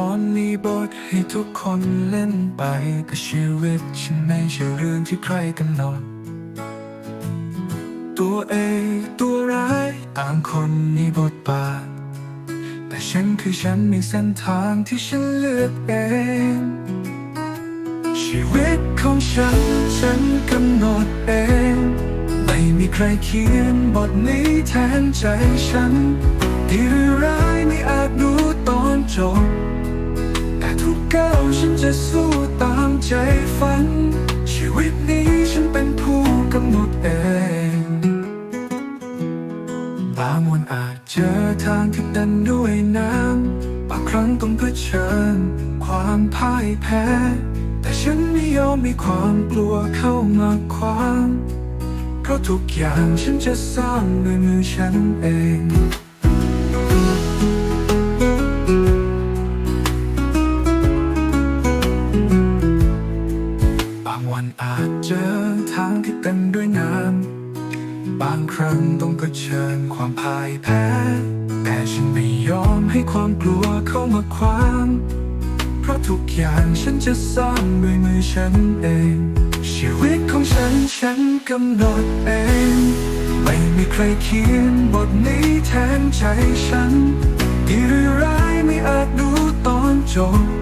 อนมีบทให้ทุกคนเล่นไปกับชีวิตฉันไม่ใช่เรื่องที่ใครกำหนดตัวเองตัวร้ายต่างคนมีบทบาท แต่ฉันคือฉันมีเส้นทางที่ฉันเลือกเอง ชีวิตของฉันฉันกำหนดเอง ไม่มีใครเขียนบทนี้แทนใจฉันดีหรือร้ายไม่อาจรู้ตอนจบ กก้าวฉันจะสู้ตามใจฝัน ชีวิตนี้ฉันเป็นผู้กำหนดเองบางวันอาจเจอทางที่ดันด้วยน้ำบางครั้งต้องเผชิญ ความพ่ายแพ้ แต่ฉันไม่ยอมมีความกลัวเข้ามาขวางเพราะทุกอย่างฉันจะสร้างด้วยมือฉันเอง วันอาจเจอทางที่เต็มด้วยน้ำ บางครั้งต้องเผชิญความพ่ายแพ้ แต่ฉันไม่ยอมให้ความกลัวเข้ามาขวาง เพราะทุกอย่างฉันจะสร้างด้วยมือฉันเอง ชีวิตของฉันฉันกำหนดเอง ไม่มีใครเขียนบทนี้แทนใจฉัน ดีหรือร้ายไม่อาจรู้ตอนจบ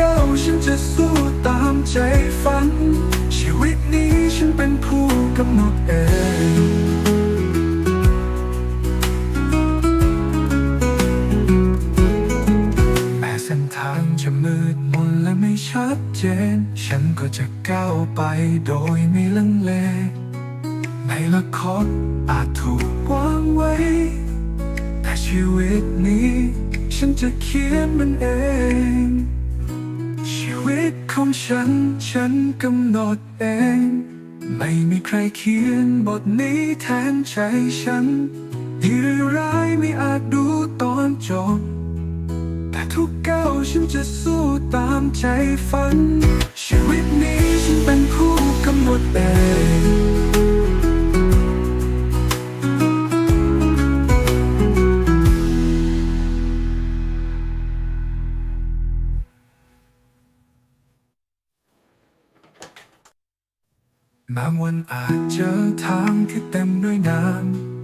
ก้าวฉันจะสู้ตามใจฝัน ชีวิตนี้ฉันเป็นผู้กำหนดเองแม้เส้นทางจะมืดมนและไม่ชัดเจน ฉันก็จะก้าวไปโดยไม่ลังเล ในละครอาจถูกวางไว้ แต่ชีวิตนี้ ฉันจะเขียนมันเอง ของฉัน ฉันกำหนดเอง ไม่มีใครเขียนบทนี้แทนใจฉัน ดีหรือร้ายไม่อาจดูตอนจบ แต่ทุกก้าวฉันจะสู้ตามใจฝัน ชีวิตนี้ฉันเป็นผู้กำหนดเอง บางวันอาจเจอทางที่เต็มด้วยน้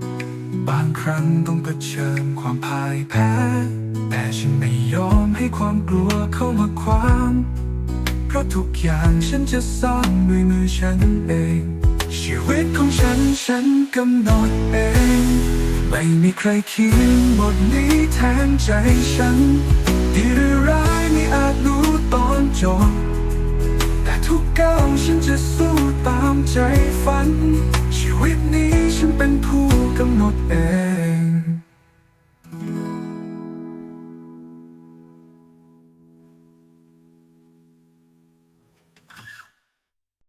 ำ บางครั้งต้องเผชิญความพ่ายแพ้ แต่ฉันไม่ยอมให้ความกลัวเข้ามาขวางเพราะทุกอย่างฉันจะสร้างด้วยมือฉันเอง ชีวิตของฉันฉันกำหนดเอง ไม่มีใครเขียนบทนี้แทนใจฉันดีหรือร้าย สู้